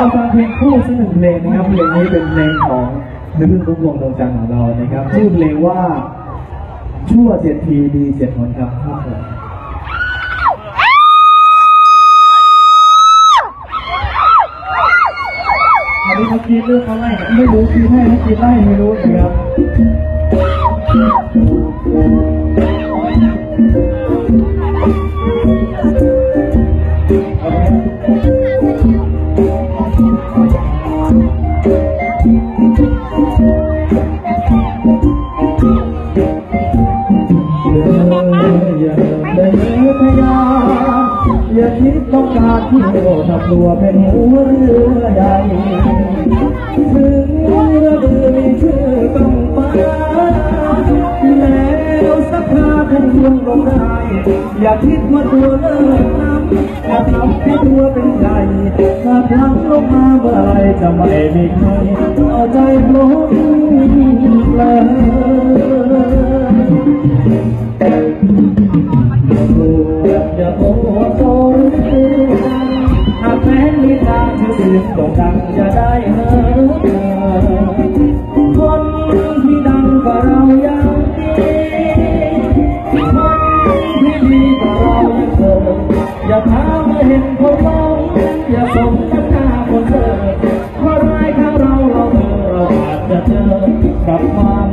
มาฟังเพลงคู่สักหนึ่งเพลงนะครับเพลงนี้เป็นเพลงของนึกถึงพุ่มพวงดวงจันทร์ของเรานะครับชื่อเพลงว่าชั่วเจ็ดทีดีเจ็ดหนครับครับผมอันนี้เขาคิดเรื่องเขาไล่ไม่รู้คิดให้เขาคิดไล่ไม่รู้นะครับอย่ อย่าคิดต้องการที่โง่ถ้ากลัวเป็นหัวเรือใหญ่ถึงเรือบือมีชื่อต้องไปแล้วสักคราคงลงลงได้ อย่าคิดว่าตัวเลิกน้ำ อย่าทำให้ตัวเป็นใหญ่ถ้าพลังลงมาเมื่อไรจะไม่มีใครเอาใจปลงเลยอย่าโอ้โหหากแม้มีทางที่สื่อโด่งใจ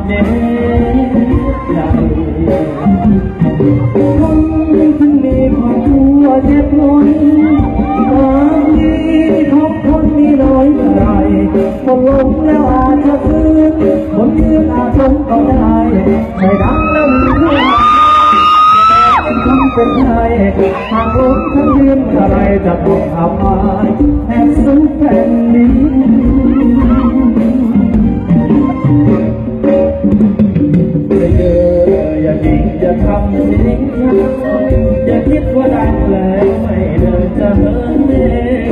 เจ็ใจคนที่มีความชั่วเจ็บล้นความดีขอคนมีน้อยเท่าไรคนลงแล้วอาจจะฟื้นคนยืนอาจล้มก็ได้ไม่ดังแล้วมีเพื่อนเป็นไงหากล้มทั้งยืนอะไรจะต้องทำลายแอบสู้แผ่นดิน อย่าเยออย่ายิงอย่าทำทิ้งอย่าคิดว่าดังแล้วไม่เดินจะเหินเอง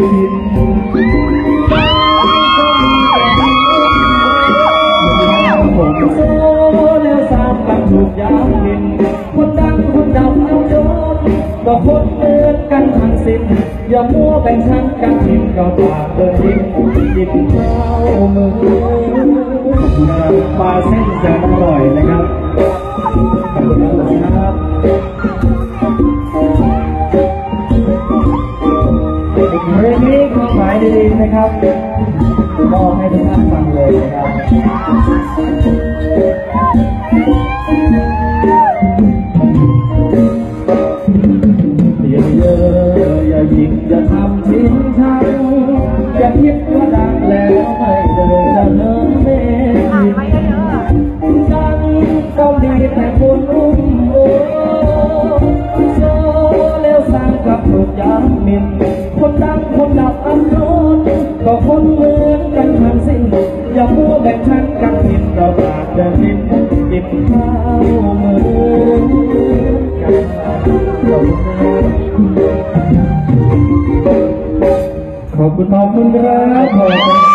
ผมโซ่แล้วสามกลับถูกยามดินคนดังคนดับเอาโยนก็คนเหมือนกันทั้งสิ้นอย่ามัวแบ่งชั้นกันทิ้งก็ตากเดินทิ้งกินข้าวมือปลาเส้นแส นะครับมอบให้ทุกท่านฟังเลยนะครับอย่าเยอะอย่ายิงอย่าทำทิ้งฉันอย่าคิดว่าดังแล้วไม่เดินจะเลิกเมฆดังเกาหลีแต่คนรุ่ม ฉันกับทิมเราอาจจะผิดกินข้าวมือกันขอบคุณขอบคุณครับ